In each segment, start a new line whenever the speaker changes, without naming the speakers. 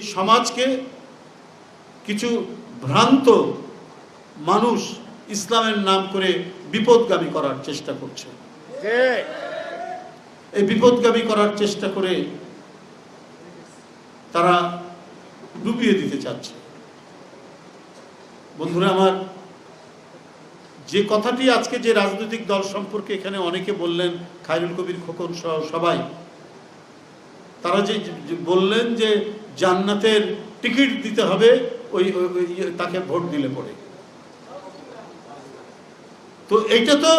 এই সমাজকে কিছু ভ্রান্ত মানুষ ইসলামের নাম করে বিপদগামী করার চেষ্টা করছে। এই বিপদগামী করার চেষ্টা করে তারা ডুবিয়ে দিতে চাচ্ছে। বন্ধুরা আমার যে কথাটি আজকে যে রাজনৈতিক দল সম্পর্কে এখানে অনেকে বললেন খায়রুল কবির খোকন সহ সবাই তারা যে বললেন যে জান্নাতের টিকিট দিতে হবে, ওই ইয়ে তাকে ভোট দিলে পড়ে তো এইটা তো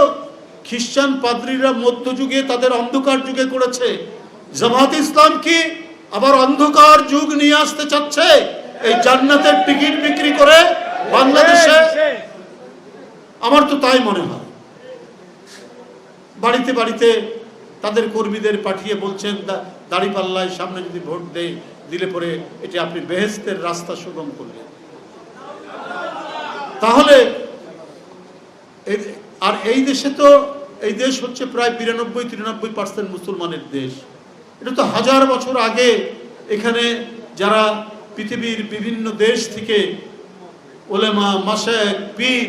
খ্রিস্টান পাদ্রীরা মধ্যযুগে তাদের অন্ধকার যুগে করেছে। জামাত ইসলাম কি আবার অন্ধকার যুগ নিয়ে আসতে চাচ্ছে? এই জান্নাতের টিকিট বিক্রি করে বাংলাদেশে? আমার তো তাই মনে হয়। বাড়িতে বাড়িতে তাদের কর্মীদের পাঠিয়ে বলছেন দাঁড়িপাল্লায় সামনে যদি ভোট দেয় দিলে পরে এটি আপনি বেহেস্তের রাস্তা সুগম করলেন। তাহলে আর এই দেশে তো, এই দেশ হচ্ছে প্রায় বিরানব্বই, তিরানব্বই পার্সেন্ট মুসলমানের দেশ। এটা তো হাজার বছর আগে এখানে যারা পৃথিবীর বিভিন্ন দেশ থেকে ওলেমা মাসেক পীর,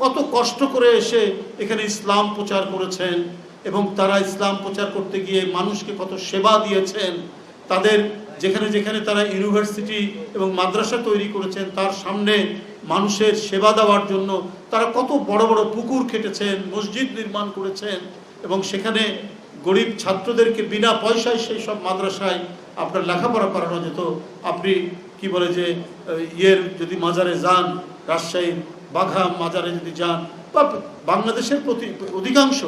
কত কষ্ট করে এসে এখানে ইসলাম প্রচার করেছেন। এবং তারা ইসলাম প্রচার করতে গিয়ে মানুষকে কত সেবা দিয়েছেন, তাদের যেখানে যেখানে তারা ইউনিভার্সিটি এবং মাদ্রাসা তৈরি করেছেন, তার সামনে মানুষের সেবা দেওয়ার জন্য তারা কত বড় বড় পুকুর কেটেছেন, মসজিদ নির্মাণ করেছেন এবং সেখানে গরিব ছাত্রদেরকে বিনা পয়সায় সেই সব মাদ্রাসায় আপনার লেখাপড়া করানো যেত। আপনি কি বলে যে ইয়ের যদি মাজারে যান, রাজশাহীর বাঘা মাজারে যদি যান, বা বাংলাদেশের প্রতি অধিকাংশ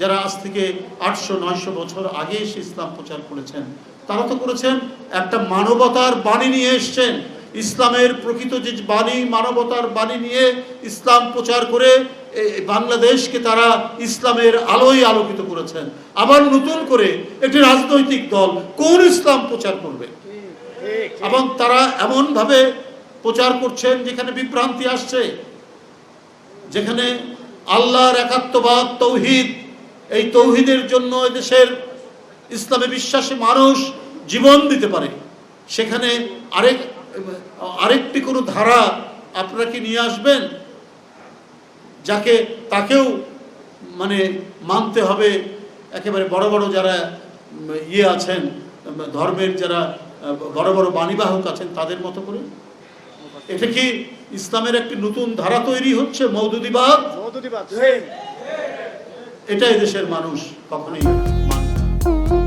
যারা আজ থেকে আটশো, নয়শো বছর আগে এসে ইসলাম প্রচার করেছেন, তারা তো করেছেন একটা মানবতার বাণী নিয়ে এসছেন। ইসলামের প্রকৃত যে বাণী, মানবতার বাণী নিয়ে ইসলাম প্রচার করে বাংলাদেশকে তারা ইসলামের আলোয় আলোকিত করেছেন। আবার নতুন করে একটি রাজনৈতিক দল কোন ইসলাম প্রচার করবে? এবং তারা এমনভাবে প্রচার করছেন যেখানে বিভ্রান্তি আসছে, যেখানে আল্লাহর একাত্মবাদ, তৌহিদ এই তৌহিদের জন্য দেশের ইসলামে বিশ্বাসী মানুষ জীবন দিতে পারে। সেখানে আরেক, আরেকটি কোনো ধারা আপনারা কি নিয়ে আসবেন? যাকে, তাকেও মানে মানতে হবে। একেবারে বড় বড় যারা ইয়ে আছেন, ধর্মের যারা বড় বড় বাণীবাহক আছেন, তাদের মতো করে। এটা কি ইসলামের একটি নতুন ধারা তৈরি হচ্ছে? মৌদুদিবাদ?
মধুদিবাদ ঠিক
এটাই দেশের মানুষ কখনোই মানবে